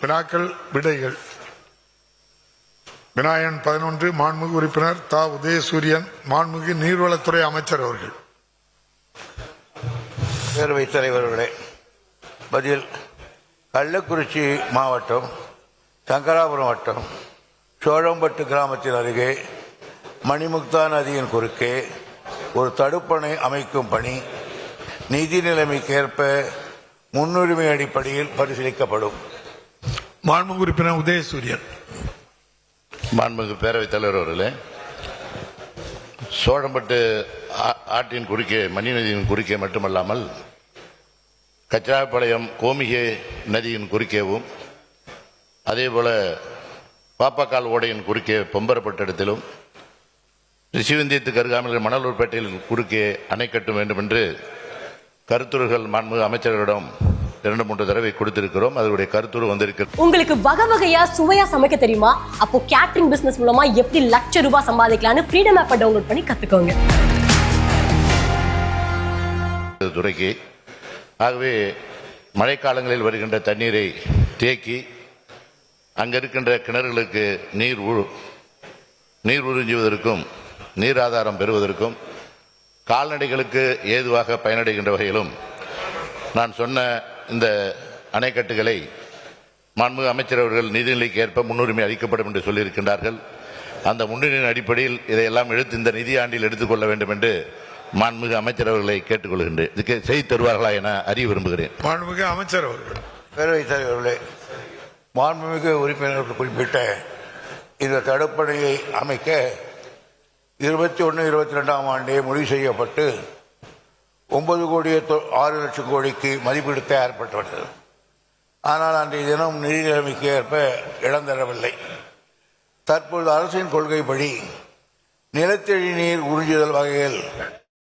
வினாக்கள் விடைகள். வினாயன் பதினொன்று மாண்புமிகு உறுப்பினர் தா. உதயசூரியன் மாண்புமிகு நீர்வளத்துறை அமைச்சர் அவர்கள். பேரவைத் தலைவர்களே பதில். கள்ளக்குறிச்சி மாவட்டம் சங்கராபுரம் வட்டம் சோழம்பட்டு கிராமத்தின் அருகே மணிமுக்தா நதியின் குறுக்கே ஒரு தடுப்பணை அமைக்கும் பணி நிதி நிலைமைக்கேற்ப முன்னுரிமை அடிப்படையில் பரிசீலிக்கப்படும். மாண்புமிகு உறுப்பினர் உதயசூரியன். மாண்புமிகு பேரவைத் தலைவர் அவர்களே சோழம்பட்டு ஆ- ஆற்றின் குறுக்கே மணி நதியின் குறுக்கே மட்டுமல்லாமல் கச்சாப்பாளையம் கோமிகை நதியின் குறுக்கேவும் அதேபோல பாப்பாக்கால் ஓடையின் குறுக்கே பொம்பரப்பட்ட இடத்திலும் ரிஷிவந்தியத்துக்கு அருகாமையில் மணலூர்பேட்டையில் குறுக்கே அணை கட்ட வேண்டும் என்று கருத்துருகள் மாண்புமிகு அமைச்சர்களிடம் இரண்டு மூன்று தடவை கொடுத்திருக்கிறோம். அதனுடைய கருத்துரு வந்திருக்கிறது உங்களுக்கு வகை வகையா சுவையா சமைக்க தெரியுமா? அப்போ கேட்டரிங் பிசினஸ் மூலமா எப்படி லட்ச ரூபாய் சம்பாதிக்கலாம்னு ஃப்ரீடம் ஆப்பை டவுன்லோட் பண்ணி கத்துக்கோங்க. துறைக்கு ஆகவே மழைக்காலங்களில் வருகின்ற தண்ணீரை தேக்கி அங்க இருக்கின்ற கிணறுகளுக்கு நீர் உ- நீர் உறிஞ்சுவதற்கும் நீர் ஆதாரம் பெறுவதற்கும் கால்நடைகளுக்கு ஏதுவாக பயனடைகின்ற வகையிலும் நான் சொன்ன இந்த அணைக்கட்டுகளை மாண்புமிகு அமைச்சர் அவர்கள் நிதிநிலைக்கு ஏற்ப முன்னுரிமை அளிக்கப்படும் என்று சொல்லியிருக்கின்றார்கள். அந்த முன்னுரிமையின் அடிப்படையில் இதையெல்லாம் எடுத்து இந்த நிதி ஆண்டில் எடுத்துக்கொள்ள வேண்டும் என்று மாண்புமிகு அமைச்சர் அவர்களை கேட்டுக்கொள்கின்றேன். இதுக்கு செய்து தருவார்களா என அறிய விரும்புகிறேன். மாண்புமிகு அமைச்சர் அவர்கள். பேரவைத் தலைவர்களே மாண்புமிகு உறுப்பினர்கள் குறிப்பிட்ட இந்த தடுப்பணையை அமைக்க இருபத்தி ஒன்று இருபத்தி ரெண்டாம் ஆண்டே முடிவு செய்யப்பட்டு ஒன்பது கோடியே தொ- ஆறு லட்சம் கோடிக்கு மதிப்பீடு தயாரிக்கப்பட்டது ஆனால் அன்றைய தினம் நிதி நிலைமைக்கு ஏற்ப இழந்தரவில்லை. தற்போது அரசின் கொள்கைப்படி நிலத்தடி நீர் உறிஞ்சுதல் வகையில்